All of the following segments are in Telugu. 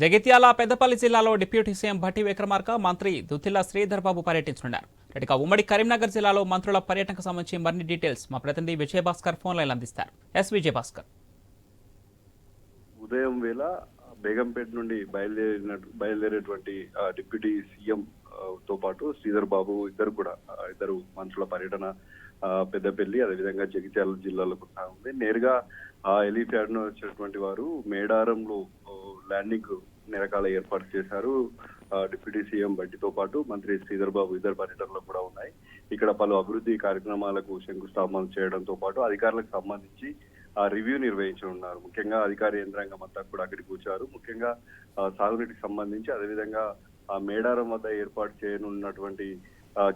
జగిత్యాల పెద్దపల్లి జిల్లాలో డిప్యూటీ సీఎం భట్టి విక్రమార్క మంత్రి దుత్తిల్ల శ్రీధర్ బాబు పర్యటించనున్నారు. ఇక ఉమ్మడి కరీంనగర్ జిల్లాలో మంత్రుల పర్యటనకు సంబంధించి మరిన్ని డీటెయిల్స్ మా ప్రతినిధి విజయభాస్కర్ ఫోన్ లైన్ అందిస్తారు. ఎస్ విజయభాస్కర్. ఉదయం వేళ బేగంపేట నుండి బయలుదేరిన బయలుదేరేటువంటి డిప్యూటీ సీఎం తో పాటు శ్రీధర్ బాబు ఇద్దరు కూడా ఇద్దరు మంత్రుల పర్యటన పెద్దపల్లి అదేవిధంగా జగిత్యాల జిల్లాలో ఉంది నేరుగా ఎలిఫ్యాడ్ వచ్చినటువంటి వారు మేడారంలో ల్యాండింగ్ ల్యాండింగ్ నిరకాల ఏర్పాటు చేశారు. డిప్యూటీ సీఎం బట్టితో పాటు మంత్రి శ్రీధర్ బాబు ఇద్దరు పర్యటనలు కూడా ఉన్నాయి. ఇక్కడ పలు అభివృద్ధి కార్యక్రమాలకు శంకుస్థాపన చేయడంతో పాటు అధికారులకు సంబంధించి ఆ రివ్యూ నిర్వహించనున్నారు. ముఖ్యంగా అధికార యంత్రాంగం అంతా కూడా అక్కడికి వచ్చారు ముఖ్యంగా సాగునీటికి సంబంధించి అదేవిధంగా ఆ మేడారం వద్ద ఏర్పాటు చేయనున్నటువంటి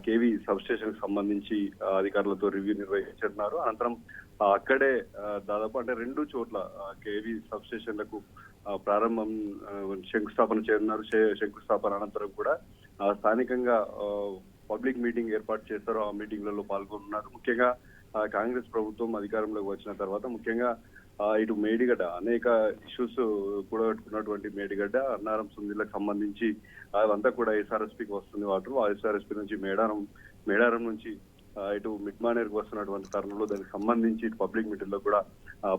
కేవీ సబ్ స్టేషన్ సంబంధించి అధికారులతో రివ్యూ నిర్వహించనున్నారు. అనంతరం అక్కడే దాదాపు అంటే రెండు చోట్ల కేవి కేవీ సబ్ స్టేషన్లకు ప్రారంభం శంకుస్థాపన చేయనున్నారు శంకుస్థాపన అనంతరం కూడా స్థానికంగా ఆ, పబ్లిక్ మీటింగ్ ఏర్పాటు చేస్తారు. ఆ మీటింగ్లలో పాల్గొన్నారు ముఖ్యంగా కాంగ్రెస్ ప్రభుత్వం అధికారంలోకి వచ్చిన తర్వాత ముఖ్యంగా ఇటు మేడిగడ్డ అనేక ఇష్యూస్ కూడగట్టుకున్నటువంటి మేడిగడ్డ అన్నారం సుందిలకు సంబంధించి అదంతా కూడా ఎస్ఆర్ఎస్పీకి వస్తుంది వాటర్. ఆ ఎస్ఆర్ఎస్పీ నుంచి మేడారం మేడారం నుంచి ఇటు మిడ్మానేర్కి వస్తున్నటువంటి తరుణంలో దానికి సంబంధించి ఇటు పబ్లిక్ మీటింగ్లో కూడా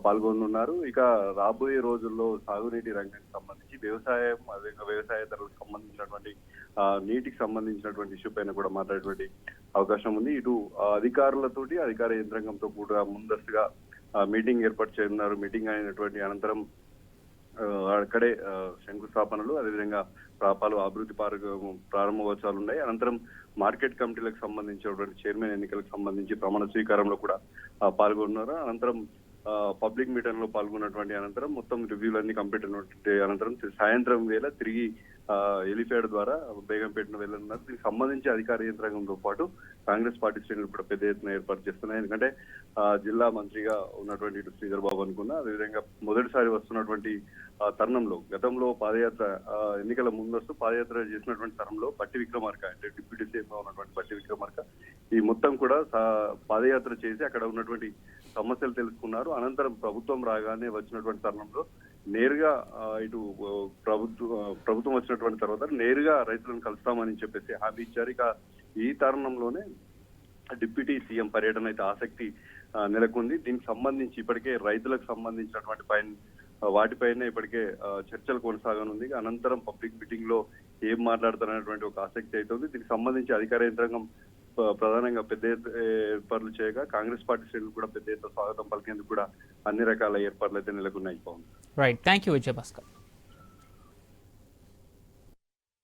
పాల్గొనున్నారు. ఇక రాబోయే రోజుల్లో సాగునీటి రంగానికి సంబంధించి వ్యవసాయం అదేవిధంగా వ్యవసాయేతరులకు సంబంధించినటువంటి నీటికి సంబంధించినటువంటి ఇష్యూ పైన కూడా మాట్లాడేటువంటి అవకాశం ఉంది. ఇటు అధికారులతోటి అధికార యంత్రాంగంతో కూడా ముందస్తుగా మీటింగ్ ఏర్పాటు చేయనున్నారు మీటింగ్ అయినటువంటి అనంతరం అక్కడే శంకుస్థాపనలు అదేవిధంగా ప్రాపాలు అభివృద్ధి ప్రారంభోత్సవాలు ఉన్నాయి అనంతరం మార్కెట్ కమిటీలకు సంబంధించినటువంటి చైర్మన్ ఎన్నికలకు సంబంధించి ప్రమాణ స్వీకారంలో కూడా పాల్గొన్నారు. అనంతరం పబ్లిక్ మీటింగ్లో పాల్గొన్నటువంటి అనంతరం మొత్తం రివ్యూలన్నీ కంప్లీట్ అయినటువంటి అనంతరం సాయంత్రం వేళ తిరిగి ఎలిఫేడ్ ద్వారా బేగంపేటను వెళ్ళనున్నారు. దీనికి సంబంధించి అధికార యంత్రాంగంతో పాటు కాంగ్రెస్ పార్టీ శ్రేణులు కూడా పెద్ద ఎత్తున ఏర్పాటు చేస్తున్నాయి. ఎందుకంటే ఆ, జిల్లా మంత్రిగా ఉన్నటువంటి ఇటు శ్రీధర్ బాబు అనుకున్నా అదేవిధంగా మొదటిసారి వస్తున్నటువంటి తరుణంలో గతంలో పాదయాత్ర ఎన్నికల ముందస్తు పాదయాత్ర చేసినటువంటి తరుణంలో బట్టి విక్రమార్క అంటే డిప్యూటీ సీఎంగా ఉన్నటువంటి బట్టి విక్రమార్క ఈ మొత్తం కూడా పాదయాత్ర చేసి అక్కడ ఉన్నటువంటి సమస్యలు తెలుసుకున్నారు. అనంతరం ప్రభుత్వం రాగానే వచ్చినటువంటి తరుణంలో నేరుగా ఇటు ప్రభుత్వం ప్రభుత్వ ప్రభుత్వం వచ్చినటువంటి తర్వాత నేరుగా రైతులను కలుస్తామని చెప్పేసి హామీ ఇచ్చారు. ఇక ఈ తరుణంలోనే డిప్యూటీ సీఎం పర్యటన అయితే ఆసక్తి నెలకొంది. దీనికి సంబంధించి ఇప్పటికే రైతులకు సంబంధించినటువంటి పైన వాటిపైన ఇప్పటికే ఆ, చర్చలు కొనసాగనుంది. అనంతరం పబ్లిక్ మీటింగ్లో ఏం మాట్లాడతారనేటువంటి ఒక ఆసక్తి అయితే ఉంది. దీనికి సంబంధించి అధికార యంత్రాంగం ప్రధానంగా పెద్ద ఏర్పాట్లు చేయగా కాంగ్రెస్ పార్టీ శ్రేణులు కూడా పెద్ద ఎత్తున స్వాగతం పలికేందుకు కూడా అన్ని రకాల ఏర్పాట్లు అయితే నెలకొన్నాయి. Pawan Right. Thank you, Vijay Bhaskar.